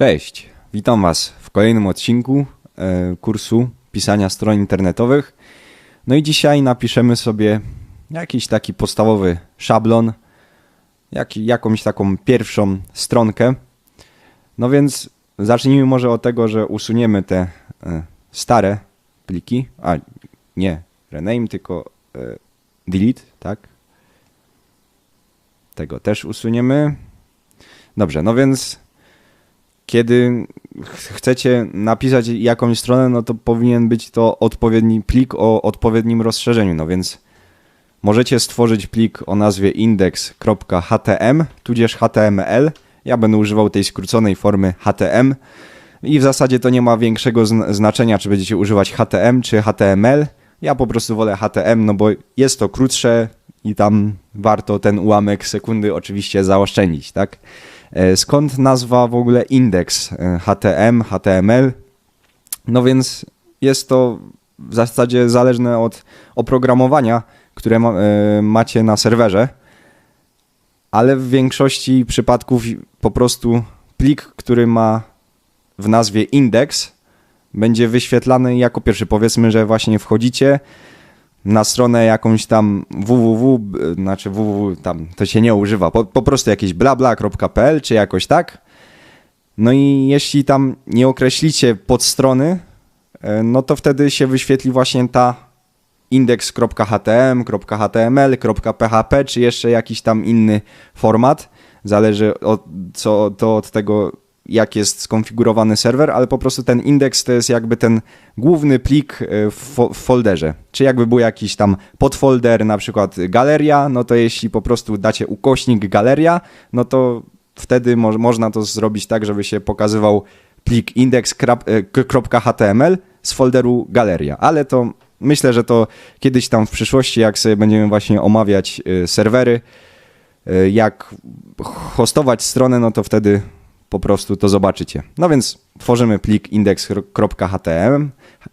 Cześć, witam Was w kolejnym odcinku e, kursu pisania stron internetowych. No i dzisiaj napiszemy sobie jakiś taki podstawowy szablon, jak, jakąś taką pierwszą stronkę. No więc zacznijmy może od tego, że usuniemy te e, stare pliki, a nie rename, tylko e, delete, tak? Tego też usuniemy. Dobrze, no więc kiedy chcecie napisać jakąś stronę, no to powinien być to odpowiedni plik o odpowiednim rozszerzeniu. No więc możecie stworzyć plik o nazwie index.htm tudzież html. Ja będę używał tej skróconej formy htm i w zasadzie to nie ma większego znaczenia, czy będziecie używać htm czy html. Ja po prostu wolę htm, no bo jest to krótsze i tam warto ten ułamek sekundy oczywiście zaoszczędzić, tak? E, skąd nazwa w ogóle indeks HTM, HTML? No więc jest to w zasadzie zależne od oprogramowania, które ma, e, macie na serwerze, ale w większości przypadków po prostu plik, który ma w nazwie indeks, będzie wyświetlany jako pierwszy. Powiedzmy, że właśnie wchodzicie na stronę jakąś tam www, znaczy www, tam to się nie używa, po, po prostu jakieś blabla.pl czy jakoś tak. No i jeśli tam nie określicie podstrony, e, no to wtedy się wyświetli właśnie ta indeks.htm, .php czy jeszcze jakiś tam inny format. Zależy od, co, to od tego, jak jest skonfigurowany serwer, ale po prostu ten indeks to jest jakby ten główny plik e, w, w folderze. Czy jakby był jakiś tam podfolder, na przykład galeria, no to jeśli po prostu dacie ukośnik galeria, no to wtedy mo można to zrobić tak, żeby się pokazywał plik index.html z folderu galeria, ale to myślę, że to kiedyś tam w przyszłości, jak sobie będziemy właśnie omawiać e, serwery, e, jak hostować stronę, no to wtedy po prostu to zobaczycie. No więc tworzymy plik index.html.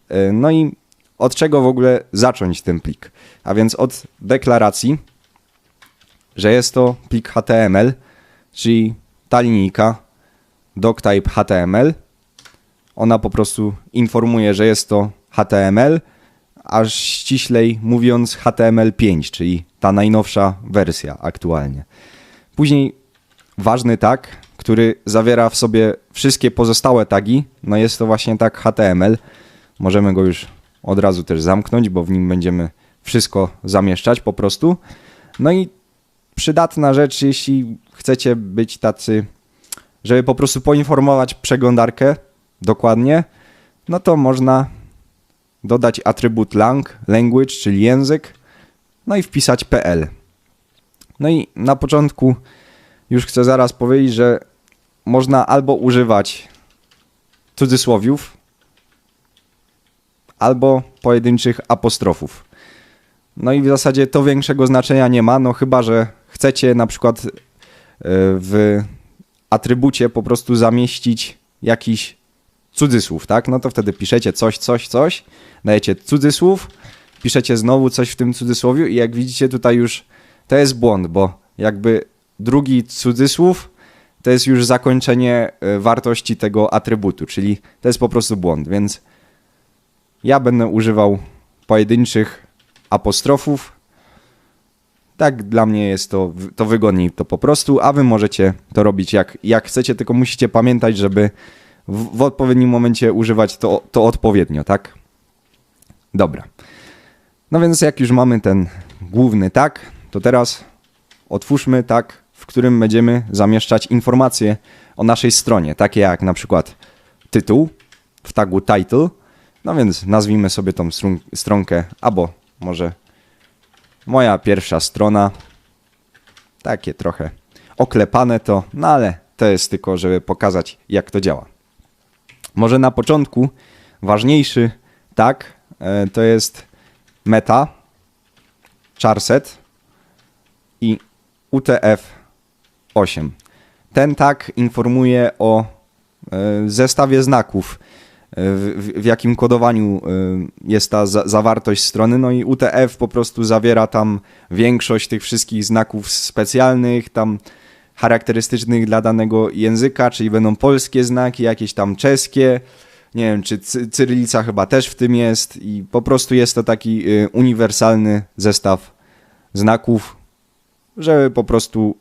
E, no i od czego w ogóle zacząć ten plik? A więc od deklaracji, że jest to plik HTML, czyli ta linijka doctype HTML. Ona po prostu informuje, że jest to HTML, aż ściślej mówiąc HTML5, czyli ta najnowsza wersja aktualnie. Później ważny tag, który zawiera w sobie wszystkie pozostałe tagi. No jest to właśnie tag HTML. Możemy go już od razu też zamknąć, bo w nim będziemy wszystko zamieszczać po prostu. No i przydatna rzecz, jeśli chcecie być tacy, żeby po prostu poinformować przeglądarkę dokładnie, no to można dodać atrybut lang, language, czyli język, no i wpisać pl. No i na początku już chcę zaraz powiedzieć, że można albo używać cudzysłowiów, albo pojedynczych apostrofów. No i w zasadzie to większego znaczenia nie ma, no chyba, że chcecie na przykład e, w atrybucie po prostu zamieścić jakiś cudzysłów, tak? No to wtedy piszecie coś, coś, coś, dajecie cudzysłów, piszecie znowu coś w tym cudzysłowiu i jak widzicie tutaj już to jest błąd, bo jakby drugi cudzysłów to jest już zakończenie e, wartości tego atrybutu, czyli to jest po prostu błąd, więc ja będę używał pojedynczych apostrofów. Tak dla mnie jest to, to wygodniej to po prostu, a wy możecie to robić jak, jak chcecie, tylko musicie pamiętać, żeby w, w odpowiednim momencie używać to, to odpowiednio, tak? Dobra. No więc jak już mamy ten główny tak, to teraz otwórzmy tak w którym będziemy zamieszczać informacje o naszej stronie, takie jak na przykład tytuł w tagu title. No więc nazwijmy sobie tą stronkę, albo może moja pierwsza strona. Takie trochę oklepane to, no ale to jest tylko, żeby pokazać, jak to działa. Może na początku ważniejszy tak e, to jest meta, charset i UTF 8. Ten tak informuje o e, zestawie znaków, e, w, jakim kodowaniu e, jest ta za, zawartość strony. No i UTF po prostu zawiera tam większość tych wszystkich znaków specjalnych, tam charakterystycznych dla danego języka, czyli będą polskie znaki, jakieś tam czeskie, nie wiem, czy cy cyrylica chyba też w tym jest i po prostu jest to taki uniwersalny zestaw znaków, żeby po prostu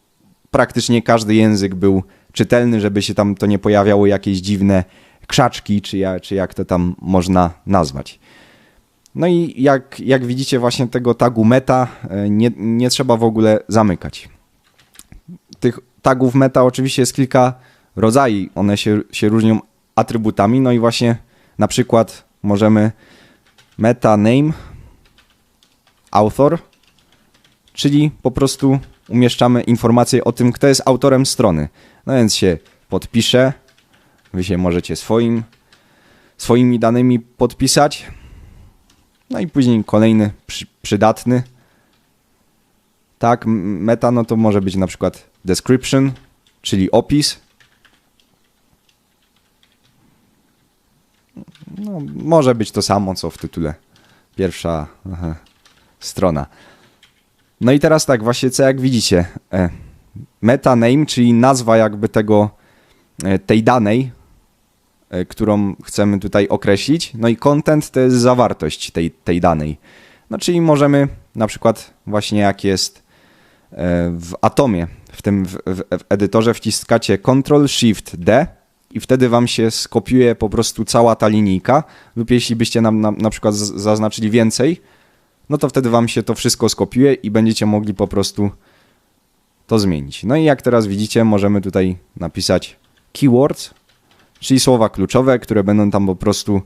praktycznie każdy język był czytelny, żeby się tam to nie pojawiało jakieś dziwne krzaczki, czy, ja, czy jak to tam można nazwać. No i jak, jak widzicie właśnie tego tagu meta e, nie, nie trzeba w ogóle zamykać. Tych tagów meta oczywiście jest kilka rodzajów, one się, się różnią atrybutami, no i właśnie na przykład możemy meta name author, czyli po prostu umieszczamy informację o tym, kto jest autorem strony. No więc się podpisze, wy się możecie swoim, swoimi danymi podpisać. No i później kolejny przy, przydatny. Tak, meta no to może być na przykład description, czyli opis. No, może być to samo, co w tytule. Pierwsza aha, strona. No i teraz tak, właśnie co jak widzicie, e, meta name, czyli nazwa jakby tego, e, tej danej, e, którą chcemy tutaj określić. No i content to jest zawartość tej, tej danej. No czyli możemy na przykład właśnie jak jest w Atomie, w tym w, w, edytorze wciskacie Ctrl Shift D i wtedy wam się skopiuje po prostu cała ta linijka lub jeśli byście nam na, na przykład zaznaczyli więcej, no to wtedy wam się to wszystko skopiuje i będziecie mogli po prostu to zmienić. No i jak teraz widzicie, możemy tutaj napisać keywords, czyli słowa kluczowe, które będą tam po prostu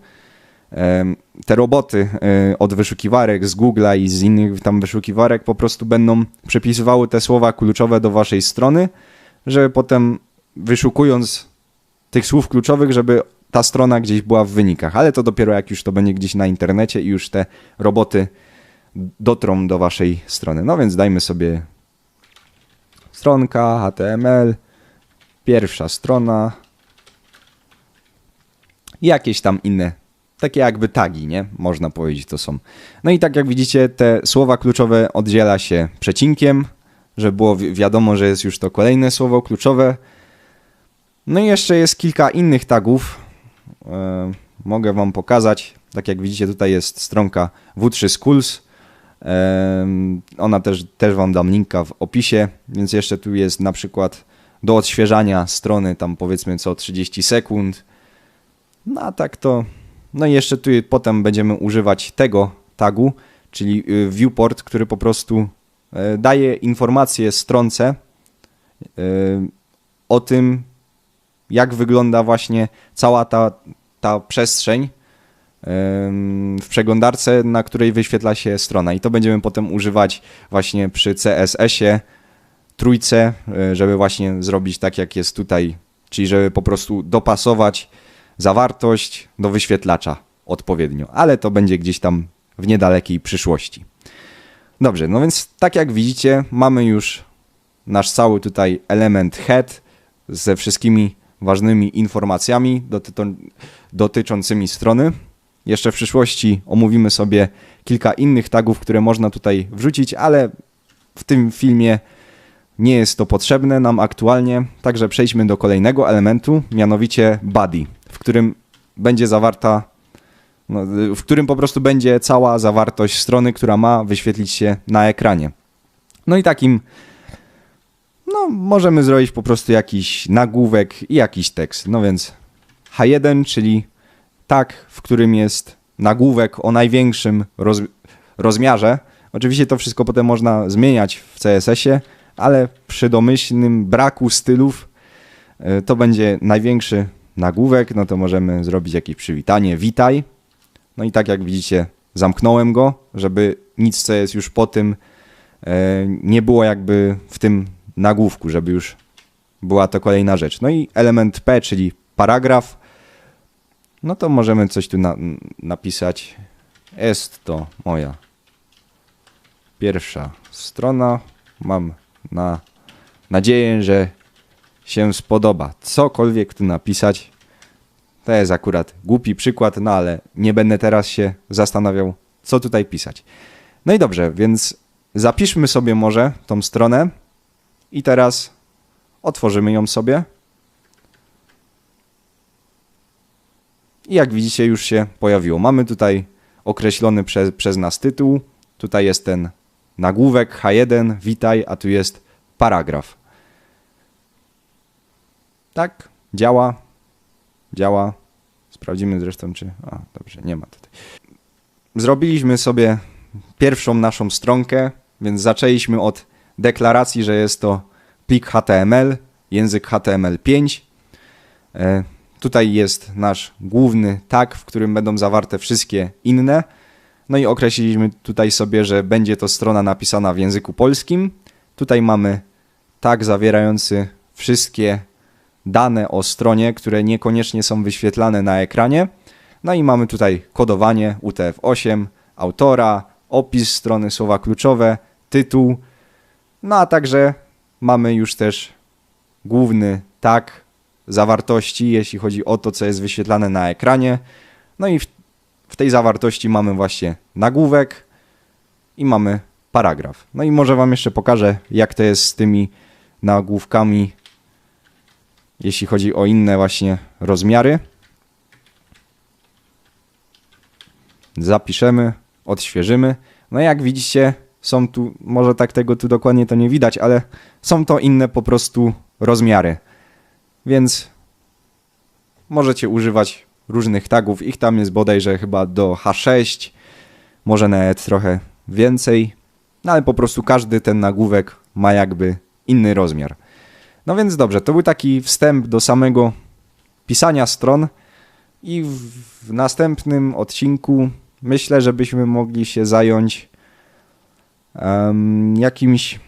te roboty e, od wyszukiwarek z Google'a i z innych tam wyszukiwarek po prostu będą przepisywały te słowa kluczowe do waszej strony, żeby potem wyszukując tych słów kluczowych, żeby ta strona gdzieś była w wynikach, ale to dopiero jak już to będzie gdzieś na internecie i już te roboty dotrą do waszej strony. No więc dajmy sobie stronka, HTML, pierwsza strona jakieś tam inne, takie jakby tagi, nie? Można powiedzieć to są. No i tak jak widzicie, te słowa kluczowe oddziela się przecinkiem, żeby było wiadomo, że jest już to kolejne słowo kluczowe. No i jeszcze jest kilka innych tagów. Yy, mogę wam pokazać. Tak jak widzicie, tutaj jest stronka W3 Schools ona też, też Wam dam linka w opisie, więc jeszcze tu jest na przykład do odświeżania strony tam powiedzmy co 30 sekund. No a tak to... No i jeszcze tu potem będziemy używać tego tagu, czyli y, viewport, który po prostu e, daje informację stronce e, o tym, jak wygląda właśnie cała ta, ta przestrzeń, w przeglądarce, na której wyświetla się strona. I to będziemy potem używać właśnie przy CSS-ie, trójce, e, żeby właśnie zrobić tak, jak jest tutaj, czyli żeby po prostu dopasować zawartość do wyświetlacza odpowiednio, ale to będzie gdzieś tam w niedalekiej przyszłości. Dobrze, no więc tak jak widzicie, mamy już nasz cały tutaj element head ze wszystkimi ważnymi informacjami dotyczącymi strony. Jeszcze w przyszłości omówimy sobie kilka innych tagów, które można tutaj wrzucić, ale w tym filmie nie jest to potrzebne nam aktualnie. Także przejdźmy do kolejnego elementu, mianowicie body, w którym będzie zawarta, no, w którym po prostu będzie cała zawartość strony, która ma wyświetlić się na ekranie. No i takim no, możemy zrobić po prostu jakiś nagłówek i jakiś tekst. No więc H1, czyli tak, w którym jest nagłówek o największym roz, rozmiarze. Oczywiście to wszystko potem można zmieniać w CSS-ie, ale przy domyślnym braku stylów e, to będzie największy nagłówek, no to możemy zrobić jakieś przywitanie, witaj. No i tak jak widzicie, zamknąłem go, żeby nic, co jest już po tym, e, nie było jakby w tym nagłówku, żeby już była to kolejna rzecz. No i element P, czyli paragraf, no to możemy coś tu na, napisać. Jest to moja pierwsza strona. Mam na nadzieję, że się spodoba. Cokolwiek tu napisać. To jest akurat głupi przykład, no ale nie będę teraz się zastanawiał, co tutaj pisać. No i dobrze, więc zapiszmy sobie może tą stronę i teraz Otworzymy ją sobie. I jak widzicie, już się pojawiło. Mamy tutaj określony przez, przez nas tytuł. Tutaj jest ten nagłówek H1, witaj, a tu jest paragraf. Tak, działa. Działa. Sprawdzimy zresztą, czy. A, dobrze, nie ma tutaj. Zrobiliśmy sobie pierwszą naszą stronkę, więc zaczęliśmy od deklaracji, że jest to plik HTML, język HTML5. Tutaj jest nasz główny tag, w którym będą zawarte wszystkie inne. No i określiliśmy tutaj sobie, że będzie to strona napisana w języku polskim. Tutaj mamy tag zawierający wszystkie dane o stronie, które niekoniecznie są wyświetlane na ekranie. No i mamy tutaj kodowanie UTF-8, autora, opis strony, słowa kluczowe, tytuł. No a także mamy już też główny tag zawartości, jeśli chodzi o to, co jest wyświetlane na ekranie. No i w, w tej zawartości mamy właśnie nagłówek i mamy paragraf. No i może Wam jeszcze pokażę, jak to jest z tymi nagłówkami, jeśli chodzi o inne właśnie rozmiary. Zapiszemy, odświeżymy. No jak widzicie, są tu, może tak tego tu dokładnie to nie widać, ale są to inne po prostu rozmiary. Więc możecie używać różnych tagów. Ich tam jest bodajże chyba do H6, może nawet trochę więcej, no ale po prostu każdy ten nagłówek ma jakby inny rozmiar. No więc dobrze, to był taki wstęp do samego pisania stron i w, następnym odcinku myślę, że byśmy mogli się zająć um, jakimś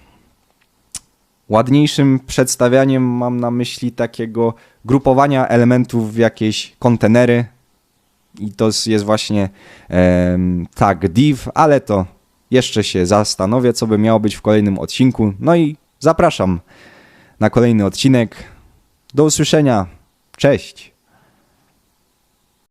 ładniejszym przedstawianiem. Mam na myśli takiego grupowania elementów w jakieś kontenery. I to jest właśnie tag div, ale to jeszcze się zastanowię, co by miało być w kolejnym odcinku. No i zapraszam na kolejny odcinek. Do usłyszenia. Cześć.